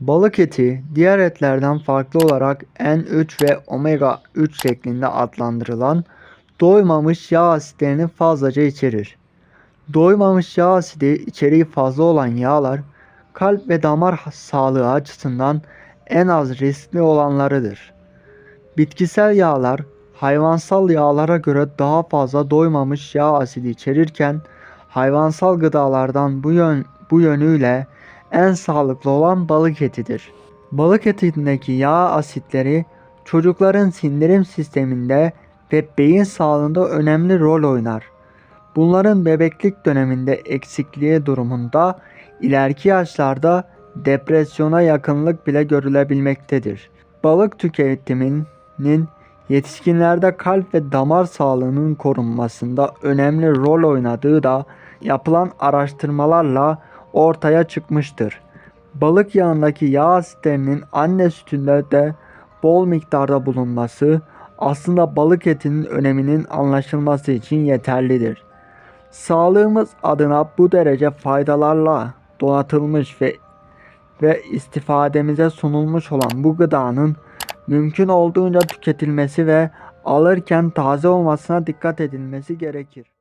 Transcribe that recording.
Balık eti diğer etlerden farklı olarak N3 ve omega 3 şeklinde adlandırılan doymamış yağ asitlerini fazlaca içerir. Doymamış yağ asidi içeriği fazla olan yağlar kalp ve damar sağlığı açısından en az riskli olanlarıdır. Bitkisel yağlar hayvansal yağlara göre daha fazla doymamış yağ asidi içerirken hayvansal gıdalardan bu yön bu yönüyle en sağlıklı olan balık etidir. Balık etindeki yağ asitleri çocukların sindirim sisteminde ve beyin sağlığında önemli rol oynar. Bunların bebeklik döneminde eksikliği durumunda ileriki yaşlarda depresyona yakınlık bile görülebilmektedir. Balık tüketiminin yetişkinlerde kalp ve damar sağlığının korunmasında önemli rol oynadığı da yapılan araştırmalarla ortaya çıkmıştır. Balık yağındaki yağ asitlerinin anne sütünde de bol miktarda bulunması aslında balık etinin öneminin anlaşılması için yeterlidir. Sağlığımız adına bu derece faydalarla donatılmış ve ve istifademize sunulmuş olan bu gıdanın mümkün olduğunca tüketilmesi ve alırken taze olmasına dikkat edilmesi gerekir.